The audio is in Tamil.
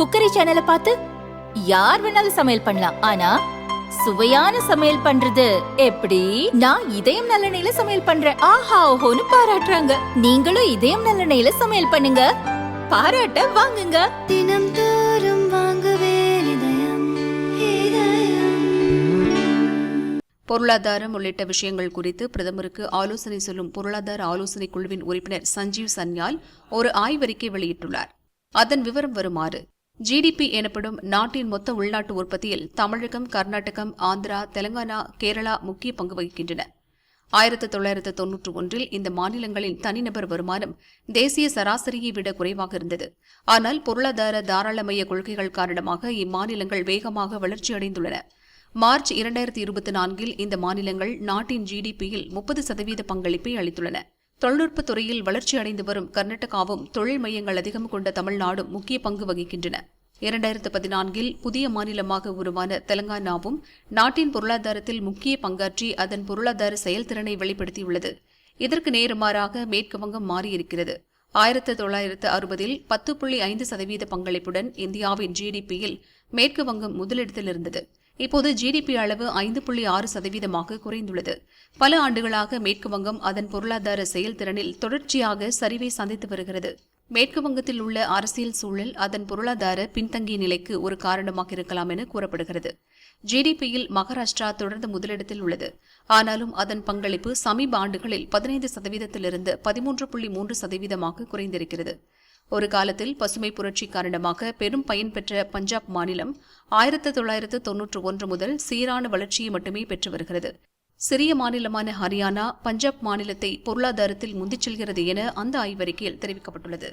குக்கரி சேனலை பார்த்து யார் வேணாலும் சமையல் பண்ணலாம். ஆனா சுவையான சமையல் பண்றது எப்படி? நான் இதயம் நல்லெண்ணெயில சமையல் பண்றேன். ஆஹா ஓஹோன்னு பாராட்டுறாங்க. நீங்களும் இதயம் நல்லெண்ணெயில சமையல் பண்ணுங்க. பாராட்ட வாங்குங்க. தினம் தோறும் வாங்குவே இதயம் இதயம். பொருளாதாரம் உள்ளிட்ட விஷயங்கள் குறித்து பிரதமருக்கு ஆலோசனை சொல்லும் பொருளாதார ஆலோசனை குழுவின் உறுப்பினர் சஞ்சீவ் சன்யால் ஒரு ஆய்வறிக்கை வெளியிட்டுள்ளார். அதன் விவரம் வருமாறு ஜிடிபி எனப்படும் நாட்டின் மொத்த உள்நாட்டு உற்பத்தியில் தமிழகம் கர்நாடகம் ஆந்திரா தெலங்கானா கேரளா முக்கிய பங்கு வகிக்கின்றன. ஆயிரத்து தொள்ளாயிரத்து தொன்னூற்று ஒன்றில் இந்த மாநிலங்களின் தனிநபர் வருமானம் தேசிய சராசரியை விட குறைவாக இருந்தது. ஆனால் பொருளாதார தாராளமய கொள்கைகள் காரணமாக இம்மாநிலங்கள் வேகமாக வளர்ச்சியடைந்துள்ளன மார்ச் இரண்டாயிரத்தி இருபத்தி நான்கில் இந்த மாநிலங்கள் நாட்டின் ஜிடிபியில் முப்பது சதவீத பங்களிப்பை அளித்துள்ளன. தொழில்நுட்பத் துறையில் வளர்ச்சி அடைந்து வரும் கர்நாடகாவும் தொழில் மையங்கள் அதிகம் கொண்ட தமிழ்நாடும் முக்கிய பங்கு வகிக்கின்றன. இரண்டாயிரத்து பதினான்கில் புதிய மாநிலமாக உருவான தெலங்கானாவும் நாட்டின் பொருளாதாரத்தில் முக்கிய பங்காற்றி அதன் பொருளாதார செயல்திறனை வெளிப்படுத்தியுள்ளது. இதற்கு நேர்மாறாக மேற்கு வங்கம் மாறியிருக்கிறது. ஆயிரத்து தொள்ளாயிரத்து அறுபதில் பத்து புள்ளி ஐந்து சதவீத பங்களிப்புடன் இந்தியாவின் ஜிடிபியில் மேற்கு வங்கம் முதலிடத்தில் இருந்தது. இப்போது ஜிடிபி அளவு ஐந்து புள்ளி ஆறு சதவீதமாக குறைந்துள்ளது. பல ஆண்டுகளாக மேற்கு வங்கம் அதன் பொருளாதார செயல்திறனில் தொடர்ச்சியாக சரிவை சந்தித்து வருகிறது. மேற்கு வங்கத்தில் உள்ள அரசியல் சூழல் அதன் பொருளாதார பின்தங்கிய நிலைக்கு ஒரு காரணமாக இருக்கலாம் என கூறப்படுகிறது. ஜிடிபியில் மகாராஷ்டிரா தொடர்ந்து முதலிடத்தில் உள்ளது. ஆனாலும் அதன் பங்களிப்பு சமீப ஆண்டுகளில் பதினைந்து சதவீதத்திலிருந்து பதிமூன்று புள்ளி மூன்று சதவீதமாக குறைந்திருக்கிறது. ஒரு காலத்தில் பசுமை புரட்சி காரணமாக பெரும் பயன் பெற்ற பஞ்சாப் மாநிலம் ஆயிரத்து தொள்ளாயிரத்து தொன்னூற்று ஒன்று முதல் சீரான வளர்ச்சியை மட்டுமே பெற்று வருகிறது. சிறிய மாநிலமான ஹரியானா பஞ்சாப் மாநிலத்தை பொருளாதாரத்தில் முந்திச் செல்கிறது என அந்த ஆய்வறிக்கையில் தெரிவிக்கப்பட்டுள்ளது.